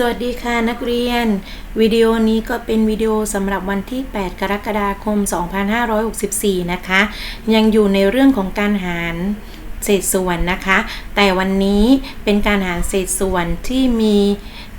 สวัสดีค่ะนักเรียน วิดีโอนี้ก็เป็นวิดีโอสำหรับวันที่ 8 กรกฎาคม 2564 นะคะ ยังอยู่ในเรื่องของการหารเศษส่วนนะคะ แต่วันนี้เป็นการหารเศษส่วนที่มี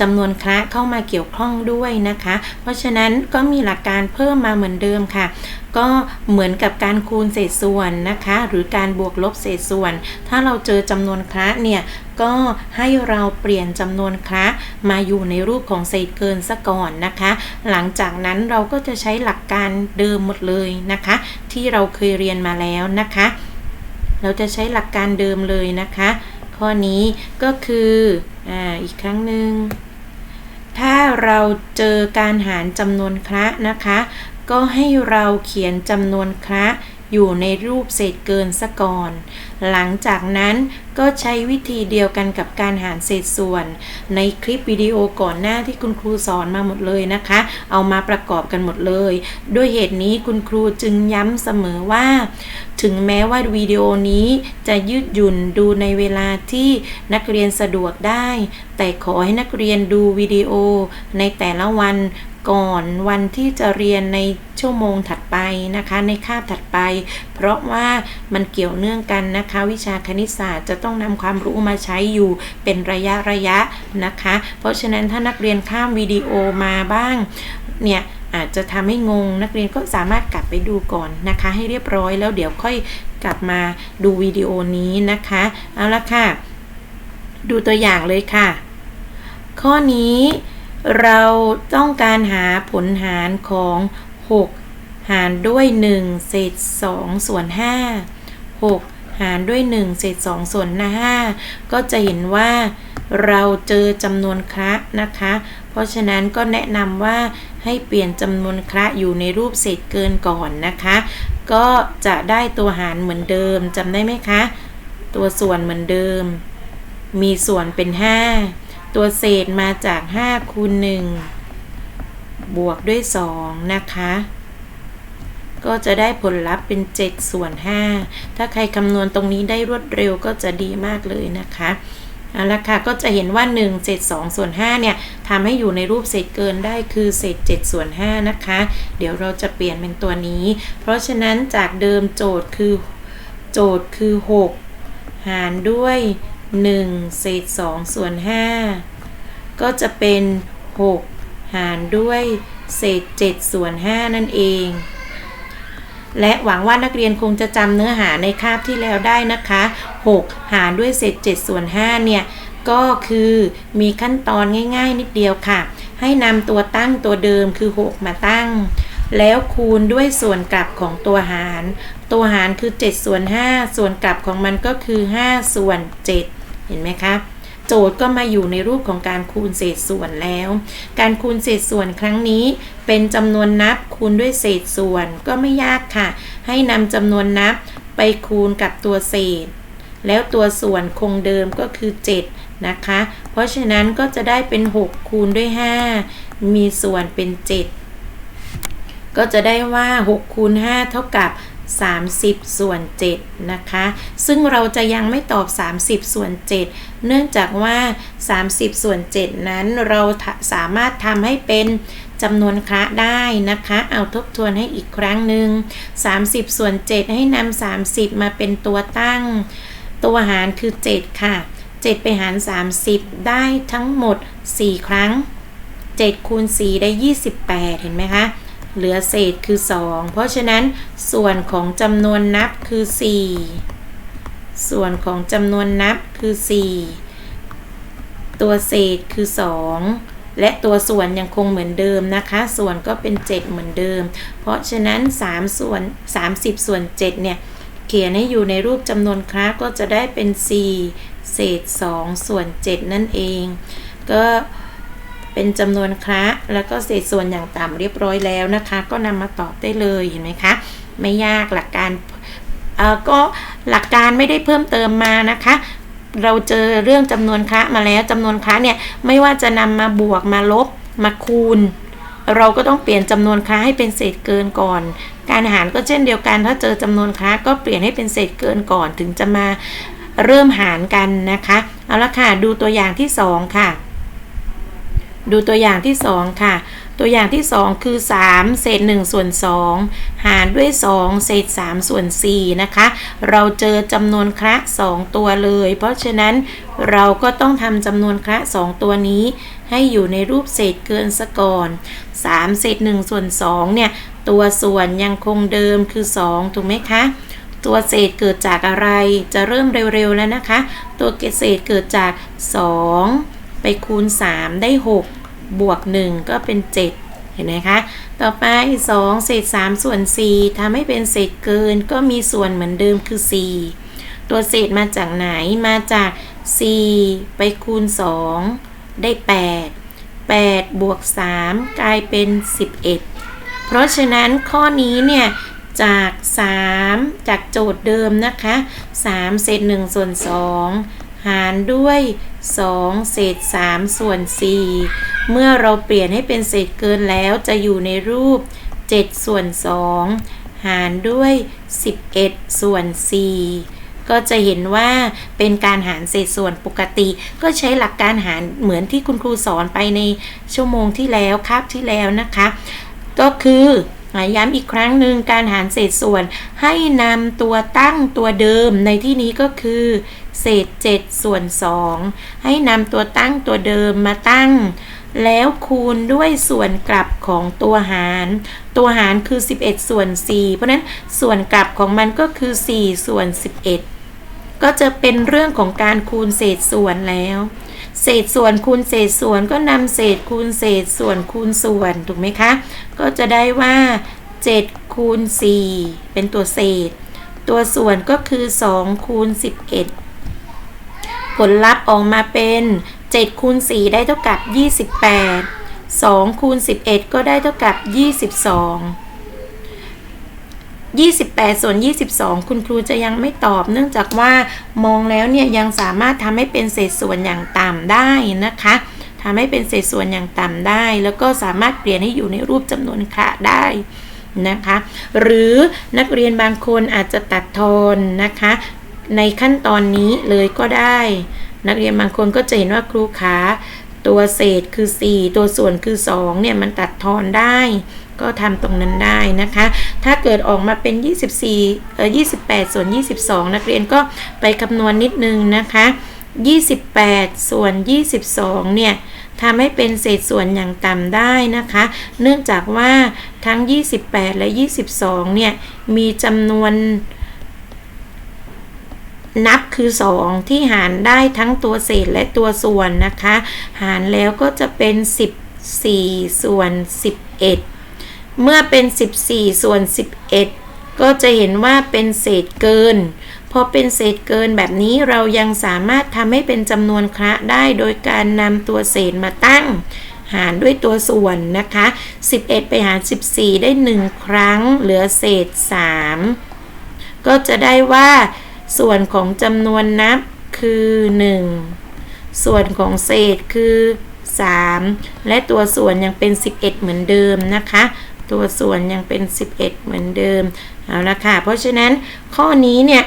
จำนวนคละเข้ามาเกี่ยวข้องด้วยนะคะ เพราะฉะนั้นก็มีหลักการเพิ่มมาเหมือนเดิมค่ะ ก็เหมือนกับการคูณเศษส่วนนะคะ หรือการบวกลบเศษส่วน ถ้าเราเจอจำนวนคละเนี่ย ก็ให้เราเปลี่ยนจำนวนคละมาอยู่ในรูปของเศษเกินซะก่อนนะคะ หลังจากนั้นเราก็จะใช้หลักการเดิมหมดเลยนะคะ ที่เราเคยเรียนมาแล้วนะคะ เราจะใช้หลักการเดิมเลยนะคะ ข้อนี้ก็คืออ่าอีกครั้งหนึ่งถ้าเราเจอการหารจำนวนคละนะคะ ก็ให้เราเขียนจำนวนคละ อยู่ในรูปเศษเกินซะก่อน หลังจากนั้นก็ใช้วิธีเดียวกันกับการหารเศษส่วน ในคลิปวิดีโอก่อนหน้าที่คุณครูสอนมาหมดเลยนะคะ เอามาประกอบกันหมดเลย ด้วยเหตุนี้คุณครูจึงย้ำเสมอว่า ถึงแม้ว่าวิดีโอนี้จะยืดหยุ่นดูในเวลาที่นักเรียนสะดวกได้ แต่ขอให้นักเรียนดูวิดีโอในแต่ละวัน ก่อนวันที่จะเรียนในชั่วโมงถัดไปนะคะ ในคาบถัดไป เพราะว่ามันเกี่ยวเนื่องกันนะคะ วิชาคณิตศาสตร์จะต้องนำความรู้มาใช้อยู่เป็นระยะระยะนะคะ เพราะฉะนั้นถ้านักเรียนข้ามวิดีโอมาบ้าง เนี่ยอาจจะทำให้งงนักเรียนก็สามารถกลับไปดูก่อนนะคะ ให้เรียบร้อยแล้วเดี๋ยวค่อยกลับมาดูวิดีโอนี้นะคะเอาละค่ะ ดูตัวอย่างเลยค่ะ ข้อนี้ เราต้องการหาผลหารของ 6 หารด้วย 1 เศษ 2 ส่วน 5 6 หารด้วย 1 เศษ 2 ส่วน 5 ก็จะเห็นว่าเราเจอจำนวนคระนะคะ เพราะฉะนั้นก็แนะนำว่าให้เปลี่ยนจำนวนคระอยู่ในรูปเศษเกินก่อนนะคะ ก็จะได้ตัวหารเหมือนเดิมจำได้ไหมคะ ตัวส่วนเหมือนเดิม มีส่วนเป็น 5 ตัวเศษมาจาก 5 คูณ 1 บวกด้วย 2 นะคะ ก็จะได้ผลลัพธ์เป็น 7 ส่วน 5 ถ้าใครคำนวณตรงนี้ได้รวดเร็วก็จะดีมากเลยนะคะเอาละค่ะก็จะเห็นว่า 1 เศษ 2 ส่วน 5 เนี่ยทำให้อยู่ในรูปเศษเกินได้คือเศษ 7 ส่วน 5 นะคะ เดี๋ยวเราจะเปลี่ยนเป็นตัวนี้ เพราะฉะนั้นจากเดิมโจทย์คือโจทย์คือ 6 หารด้วย 1 เศษ 2 ส่วน 5 ก็จะเป็น 6 หารด้วยเศษ 7 ส่วน 5 นั่นเอง และหวังว่านักเรียนคงจะจำเนื้อหาในคาบที่แล้วได้นะคะ 6 หารด้วยเศษ 7 ส่วน 5 เนี่ย ก็คือมีขั้นตอนง่าย ๆ นิดเดียวค่ะ ให้นำตัวตั้งตัวเดิมคือ 6 มาตั้ง แล้วคูณด้วยส่วนกลับของตัวหาร ตัวหารคือ 7 ส่วน 5 ส่วนกลับของมันก็คือ 5 ส่วน 7 เห็นไหมคะโจทย์ก็มาอยู่ในรูปของการคูณเศษส่วนแล้ว การคูณเศษส่วนครั้งนี้เป็นจำนวนนับคูณด้วยเศษส่วนก็ไม่ยากค่ะ ให้นำจำนวนนับไปคูณกับตัวเศษ แล้วตัวส่วนคงเดิมก็คือ 7 นะคะ เพราะฉะนั้นก็จะได้เป็น 6 คูณด้วย 5 มีส่วนเป็น 7 ก็จะได้ว่า 6 คูณ 5 เท่ากับ 30 ส่วน 7 นะคะ ซึ่งเราจะยังไม่ตอบ 30 ส่วน 7 เนื่องจากว่า 30 ส่วน 7 นั้นเราสามารถทำให้เป็นจำนวนคระได้นะคะ เอาทบทวนให้อีกครั้งหนึ่ง30 ส่วน 7 ให้นำ30 มาเป็นตัวตั้ง ตัวหารคือ 7 ค่ะ 7 ไปหาร 30 ได้ทั้งหมด 4 ครั้ง 7 คูณ 4 ได้ 28 เห็นไหมคะ เหลือเศษคือ 2 เพราะฉะนั้นส่วนของจำนวนนับคือ 4 ส่วนของจำนวนนับคือ 4 ตัวเศษคือ 2 และตัวส่วนยังคงเหมือนเดิมนะคะ ส่วนก็เป็น 7 เหมือนเดิม เพราะฉะนั้น 3 ส่วน 30 ส่วน 7 เนี่ย เขียนให้อยู่ในรูปจำนวนครั้ก็จะได้เป็น 4 เศษ 2 ส่วน 7 นั่นเอง ก็ เป็นจำนวนคระแล้วก็เศษส่วนอย่างต่ำเรียบร้อยแล้วนะคะ ก็นำมาตอบได้เลยเห็นไหมคะ ไม่ยากหลักการเออก็หลักการไม่ได้เพิ่มเติมมานะคะ เราเจอเรื่องจำนวนคระมาแล้วจำนวนคระเนี่ยไม่ว่าจะนำมาบวกมาลบมาคูณ เราก็ต้องเปลี่ยนจำนวนคระให้เป็นเศษเกินก่อน การหารก็เช่นเดียวกัน ถ้าเจอจำนวนคระก็เปลี่ยนให้เป็นเศษเกินก่อนถึงจะมาเริ่มหารกันนะคะ เอาละค่ะ ดูตัวอย่างที่ 2 ค่ะ ดูตัวอย่างที่ 2 ค่ะ ตัวอย่างที่ 2 คือ 3 เศษ1ส่วน 2 หารด้วย 2 เศษ3ส่วน4นะคะ เราเจอจำนวนคระ 2 ตัวเลย เพราะฉะนั้นเราก็ต้องทำจำนวนคระ 2 ตัวนี้ให้อยู่ในรูปเศษเกินซะก่อน 3 เศษ1ส่วน2เนี่ย ตัวส่วนยังคงเดิมคือ 2 ถูกไหมคะตัวเศษเกิดจากอะไรจะเริ่มเร็วๆแล้วนะคะ ตัวเศษเกิดจาก 2 ไปคูณ 3 ได้ 6 บวก 1 ก็เป็น 7 เห็นไหมคะ ต่อไป 2 เศษ 3 ส่วน 4ทำให้เป็นเศษเกินก็มีส่วนเหมือนเดิมคือ 4 ตัวเศษมาจากไหนมาจาก 4 ไปคูณ 2 ได้ 8 8 บวก 3 กลายเป็น 11 เพราะฉะนั้นข้อนี้เนี่ยจาก 3 จากโจทย์เดิมนะคะ 3 เศษ1ส่วน2 หารด้วย 2 เศษ 3 ส่วน 4 เมื่อเราเปลี่ยนให้เป็นเศษเกินแล้วจะอยู่ในรูป 7 ส่วน 2 หารด้วย 11 ส่วน 4 ก็จะเห็นว่าเป็นการหารเศษส่วนปกติ ก็ใช้หลักการหารเหมือนที่คุณครูสอนไปในชั่วโมงที่แล้วคาบที่แล้วนะคะ ก็คือย้ำอีกครั้งหนึ่งการหารเศษส่วนให้นำตัวตั้งตัวเดิมในที่นี้ก็คือ เศษ 7 ส่วน 2 ให้นำตัวตั้งตัวเดิมมาตั้ง แล้วคูณด้วยส่วนกลับของตัวหาร ตัวหารคือ 11 ส่วน 4 เพราะนั้นส่วนกลับของมันก็คือ 4 ส่วน 11 ก็จะเป็นเรื่องของการคูณเศษส่วนแล้ว เศษส่วนคูณเศษส่วนก็นำเศษคูณเศษส่วนคูณส่วนถูกไหมคะ ก็จะได้ว่า7คูณ4เป็นตัวเศษ ตัวส่วนก็คือ 2 คูณ 11 ผลลัพธ์ออกมาเป็น7คูณ4ได้เท่ากับ 28 2คูณ11 ก็ได้เท่ากับ 22 28 ส่วน 22 คุณครูจะยังไม่ตอบ เนื่องจากว่ามองแล้วเนี่ยยังสามารถทำให้เป็นเศษส่วนอย่างต่ำได้นะคะทำให้เป็นเศษส่วนอย่างต่ำได้ แล้วก็สามารถเปลี่ยนให้อยู่ในรูปจำนวนคระได้นะคะ หรือนักเรียนบางคนอาจจะตัดทอนนะคะ ในขั้นตอนนี้เลยก็ได้ นักเรียนบางคนก็จะเห็นว่าครูขาตัวเศษคือ 4 ตัวส่วนคือ2เนี่ยมันตัดทอนได้ ก็ทำตรงนั้นได้นะคะ ถ้าเกิดออกมาเป็น 24เอ่อ28 ส่วน 22 นักเรียนก็ไปคำนวณนิดนึงนะคะ 28 ส่วน 22 เนี่ยทำให้เป็นเศษส่วนอย่างต่ำได้นะคะ เนื่องจากว่าทั้ง 28 และ 22 เนี่ยมีจำนวน นับคือ 2 ที่หารได้ทั้งตัวเศษและตัวส่วนนะคะ หารแล้วก็จะเป็น 14 ส่วน 11 เมื่อเป็น 14 ส่วน 11 ก็จะเห็นว่าเป็นเศษเกินพอเป็นเศษเกินแบบนี้เรายังสามารถทำให้เป็นจำนวนคระได้โดยการนำตัวเศษมาตั้ง หารด้วยตัวส่วนนะคะ 11 ไปหาร 14 ได้ 1 ครั้งเหลือเศษ 3 ก็จะได้ว่า ส่วนของจำนวนนับคือ 1 ส่วนของเศษคือ 3 และตัวส่วนยังเป็น 11 เหมือนเดิมนะคะ ตัวส่วนยังเป็น 11 เหมือนเดิมเอาละค่ะเพราะฉะนั้นข้อนี้เนี่ย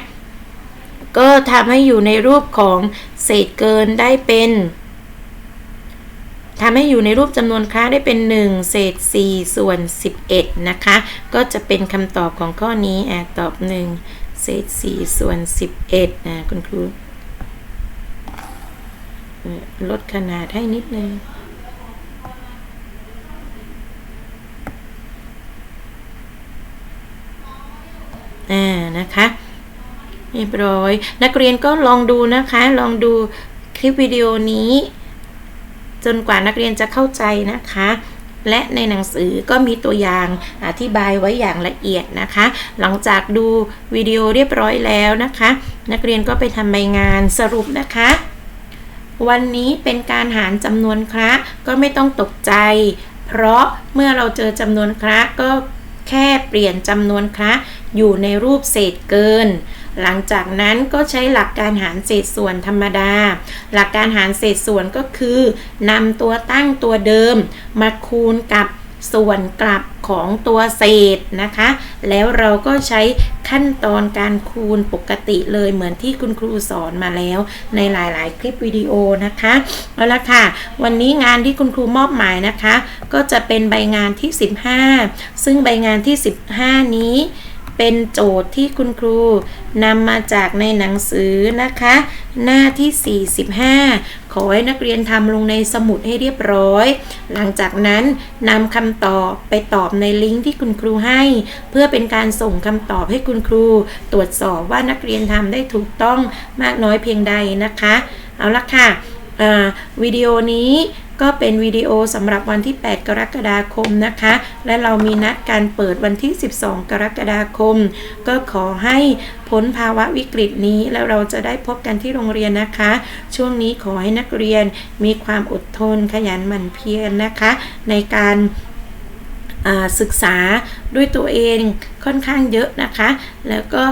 ก็ทำให้อยู่ในรูปของเศษเกินได้เป็นทำให้อยู่ในรูปจำนวนคระได้เป็น 1 เศษ 4 ส่วน 11 นะคะ ก็จะเป็นคำตอบของข้อนี้อะตอบ 1 ศษ4ส่วน11นะคุณครูลดขนาดให้นิดนึงอ่านะคะเรียบร้อย นักเรียนก็ลองดูนะคะ ลองดูคลิปวิดีโอนี้ จนกว่านักเรียนจะเข้าใจนะคะ และในหนังสือก็มีตัวอย่างอธิบายไว้อย่างละเอียดนะคะ หลังจากดูวิดีโอเรียบร้อยแล้วนะคะ นักเรียนก็ไปทำใบงานสรุปนะคะ วันนี้เป็นการหารจำนวนคระก็ไม่ต้องตกใจ เพราะเมื่อเราเจอจำนวนคระก็แค่เปลี่ยนจำนวนคระอยู่ในรูปเศษเกิน หลังจากนั้นก็ใช้หลักการหารเศษส่วนธรรมดา หลักการหารเศษส่วนก็คือนำตัวตั้งตัวเดิม มาคูณกับส่วนกลับของตัวเศษนะคะ แล้วเราก็ใช้ขั้นตอนการคูณปกติเลยเหมือนที่คุณครูสอนมาแล้วในหลายๆ คลิปวิดีโอนะคะเอาละค่ะ วันนี้งานที่คุณครูมอบหมายนะคะ ก็จะเป็นใบงานที่ 15 ซึ่งใบงานที่ 15 นี้ เป็นโจทย์ที่คุณครูนำมาจากในหนังสือนะคะ หน้าที่ 45 ขอให้นักเรียนทำลงในสมุดให้เรียบร้อย หลังจากนั้นนำคำตอบไปตอบในลิงก์ที่คุณครูให้ เพื่อเป็นการส่งคำตอบให้คุณครู ตรวจสอบว่านักเรียนทำได้ถูกต้องมากน้อยเพียงใดนะคะ เอาละค่ะวิดีโอนี้ ก็เป็นวิดีโอสำหรับวันที่ 8 กรกฎาคมนะคะ และเรามีนัดการเปิดวันที่ 12 กรกฎาคม ก็ขอให้พ้นภาวะวิกฤตนี้แล้วเราจะได้พบกันที่โรงเรียนนะคะ ช่วงนี้ขอให้นักเรียนมีความอดทนขยันหมั่นเพียรนะคะ ในการศึกษาด้วยตัวเองค่อนข้างเยอะนะคะ แล้วก็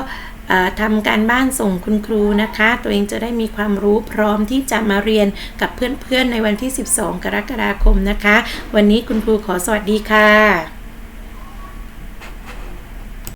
ทำการบ้านส่งคุณครูนะคะ ตัวเองจะได้มีความรู้พร้อมที่จะมาเรียนกับเพื่อนๆในวันที่ 12 กรกฎาคมนะคะ วันนี้คุณครูขอสวัสดีค่ะ